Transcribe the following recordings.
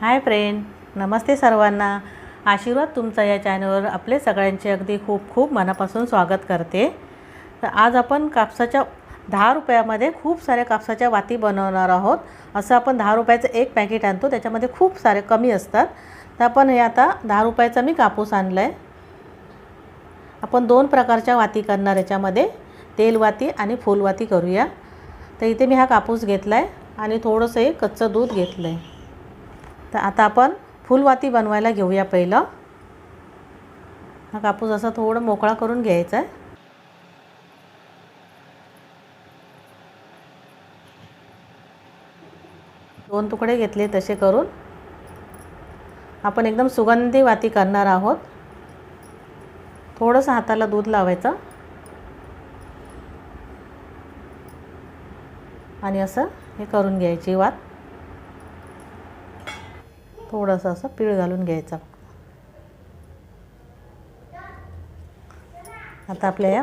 Hi friend नमस्ते सर्वांना. आशीर्वाद तुमचा या चॅनलवर आपले सगळ्यांचे अगदी खूप खूप मनापासून स्वागत करते. तर आज आपण कापसाच्या दहा रुपयामध्ये खूप साऱ्या कापसाच्या वाती बनवणार आहोत. असं आपण दहा रुपयाचं एक पॅकेट आणतो त्याच्यामध्ये खूप सारे कमी असतात. तर आपण हे आता दहा रुपयाचा मी कापूस आणला आहे आपण दोन प्रकारच्या वाती करणार याच्यामध्ये. तेलवाती आणि फुलवाती करूया. तर इथे मी हा कापूस घेतला आहे आणि थोडंसं एक कच्चं दूध घेतलं आहे तर आता आपण फुलवाती बनवायला घेऊया पहिलं. हा कापूस असा थोडं मोकळा करून घ्यायचा आहे. दोन तुकडे घेतले तसे करून. आपण एकदम सुगंधी वाती करणार आहोत. थोडंसं हाताला दूध लावायचं. आणि असं हे करून घ्यायची वात. थोडंसं असं पीळ घालून घ्यायचा. आता आपल्या या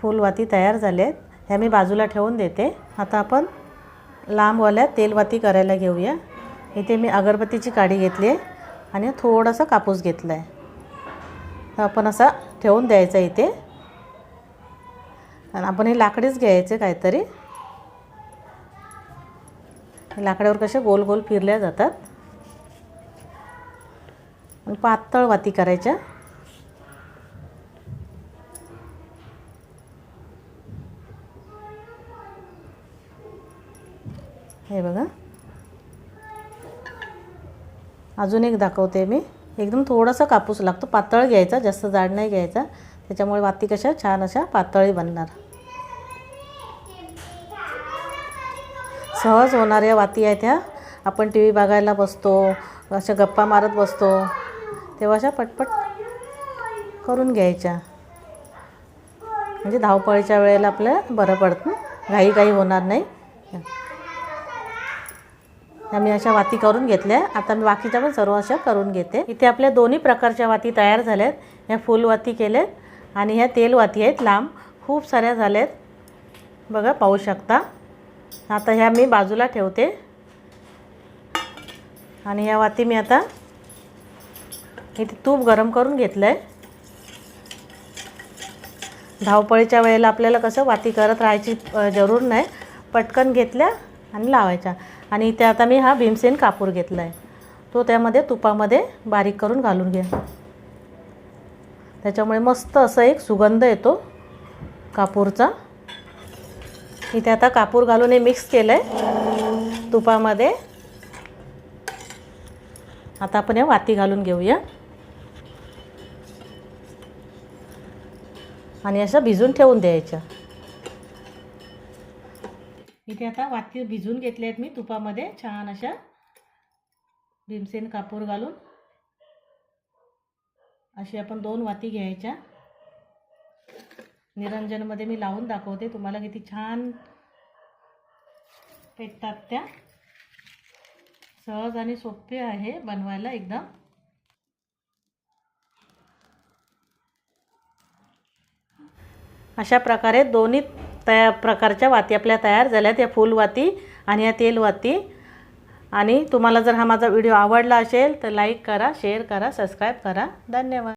फुलवाती तयार झाल्या आहेत ह्या मी बाजूला ठेवून देते. आता आपण लांबवाल्या तेलवाती करायला घेऊया. इथे मी अगरबत्तीची काडी घेतली आहे आणि थोडासा कापूस घेतला आहे तर आपण असा ठेवून द्यायचा इथे. आणि आपण हे लाकडीच घ्यायचे काहीतरी. लाकड्यावर कसे गोल गोल फिरल्या जातात. पातळ वाती करायच्या. हे बघा. अजून एक दाखवते मी. एकदम थोडासा कापूस लागतो. पातळ घ्यायचा जास्त जाड नाही घ्यायचा. त्याच्यामुळे वाती कशा छान अशा पातळी बनणार. सहज होणाऱ्या वाती आहेत ह्या. आपण टी व्ही बघायला बसतो अशा गप्पा मारत बसतो. तेव्हा अशा पटपट करून घ्यायच्या. म्हणजे धावपळीच्या वेळेला आपल्याला बरं पडतं घाई काही होणार नाही. मी अशा वाती करून घेतल्या. आता मी बाकीच्या पण सर्व अशा करून घेते. इथे आपल्या दोन्ही प्रकारच्या वाती तयार झाल्यात. ह्या फुलवाती केल्यात आणि ह्या तेलवाती आहेत. लांब खूप साऱ्या झाल्यात. बघा पाहू शकता. आता ह्या मी बाजूला ठेवते. आणि ह्या वाती मी आता इथे तूप गरम करून घेतलं आहे धावपळीच्या वेळेला आपल्याला कसं वाती करत राहायची जरूर नाही. पटकन घेतल्या आणि लावायच्या. आणि इथे आता मी हा भीमसेन कापूर घेतला आहे तो त्यामध्ये तुपामध्ये बारीक करून घालून घ्या त्याच्यामुळे मस्त असं एक सुगंध येतो कापूरचा. इथे आता कापूर घालून हे मिक्स केलं आहे तुपामध्ये. आता आपण या वाती घालून घेऊया. आणि असं भिजून ठेवून द्यायच्या इथे आता वाती भिजून घेतल्या आहेत मी तुपामध्ये. छान अशा भीमसेन कापूर घालून. अशी आपण दोन वाती घ्यायच्या. निरंजनमध्ये मी लावून दाखवते. तुम्हाला किती छान पेटतात त्या. सहज आणि सोपे आहे बनवायला एकदम. अशा प्रकारे दोन्ही तया प्रकारच्या वाती आपल्या तयार झाल्यात. या फुलवाती आणि या तेलवाती आणि तुम्हाला जर हा माझा व्हिडिओ आवडला असेल तर लाईक करा शेअर करा सबस्क्राईब करा. धन्यवाद.